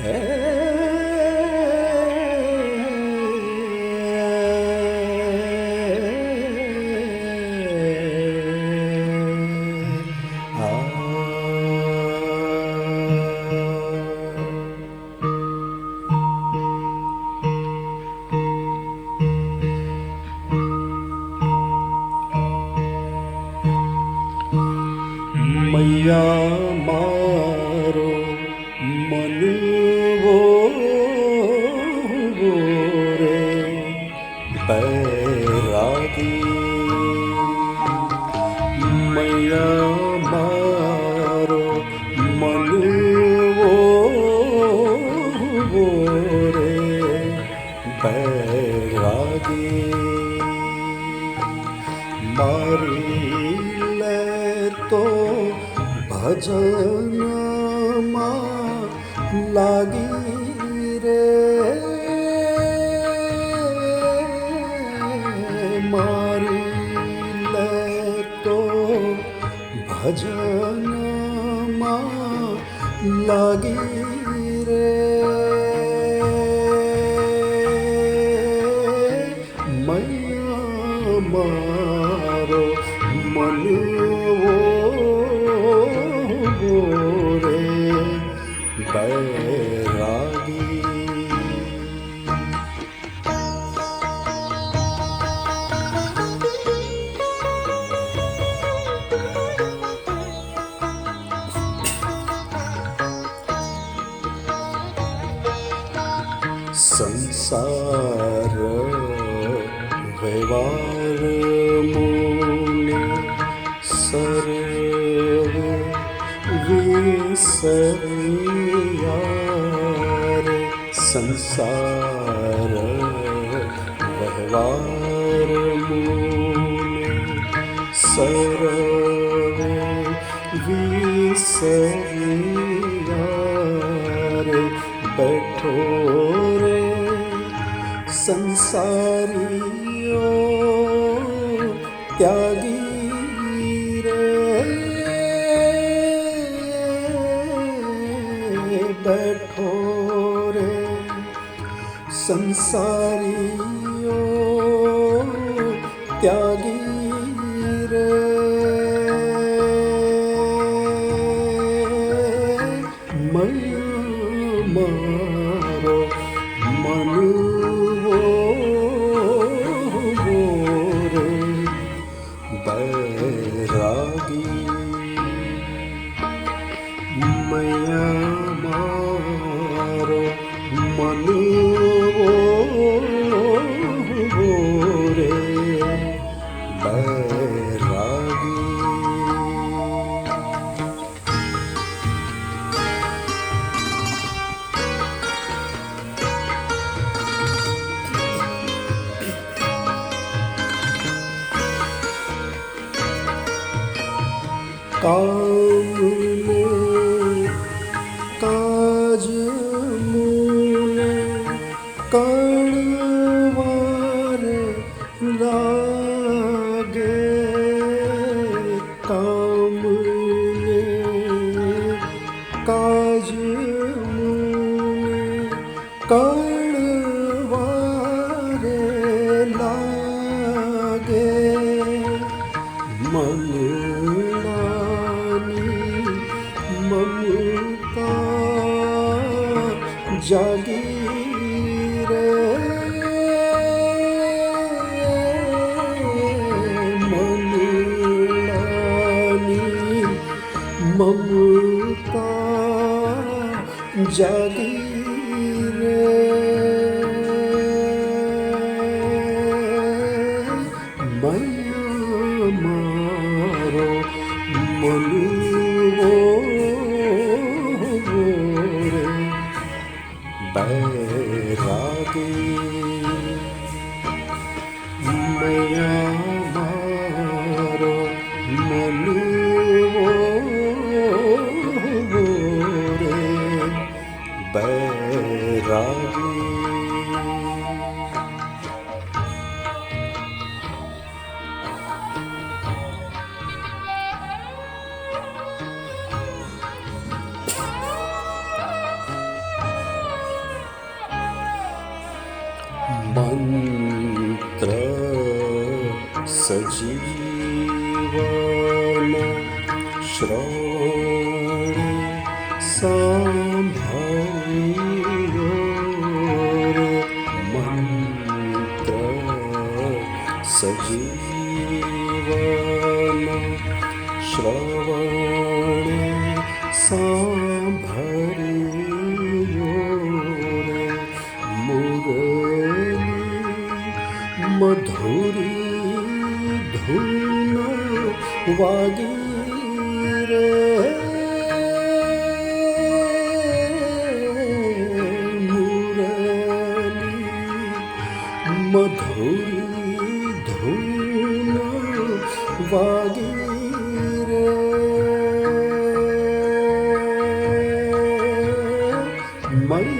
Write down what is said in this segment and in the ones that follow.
Hey. या मारो, मन वो रे बैरागी, मैया मारो, मन वो रे बैरागी, मारी ले तो ભજનમાં લાગી રે. મારી લે તો ભજનમાં લાગી રે. संसार व्यवहार मूल सर्व विसरी સંસાર વ્યવહાર મૂલ સરવે વિસરે બેઠો રે સંસારીઓ ત્યાગી बैठो संसारी ओ त्यागी কাউলে কাজ মূলে কড়বার লাগে কামলে কাজ মূলে কড় জাগি রে মারো মনু রে রাগে मन्त्र सजीवन म्र सजीव मन्त्र सजीवन श्रवणे साभ धुरी धुन वागी रे मुरली मधुरी धुन वागी रे मन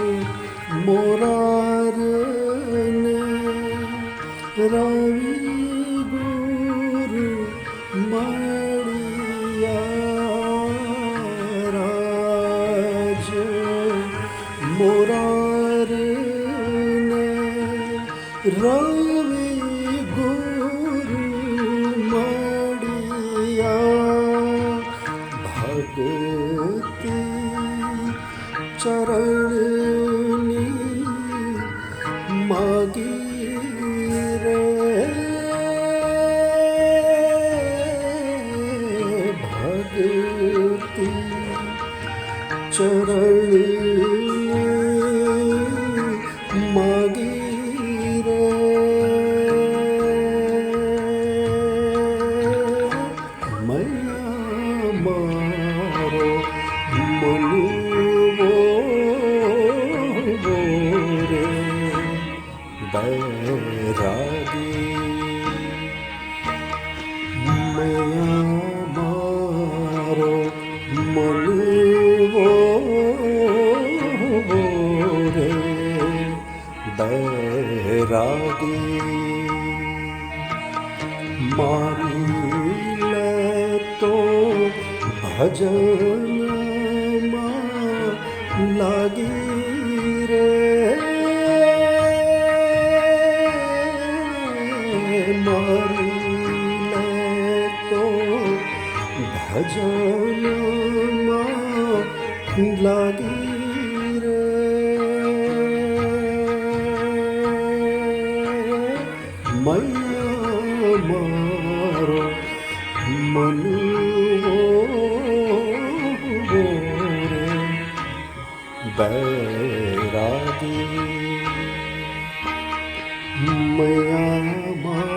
ಮೊರಾರನೆ ರವಿ ಗುರು ಮಡಿಯ ರಾಜ ಮೊರಾರನೆ ರವಿ ಗುರು ಮಡಿಯ ಭಗತಿ ಚರಣ রাগে। মারো মনে রে রাগে মারিলে তো ভজন মা লাগে। জনমা লাগে মাইয়া মার মনু बैरागी मैया माँ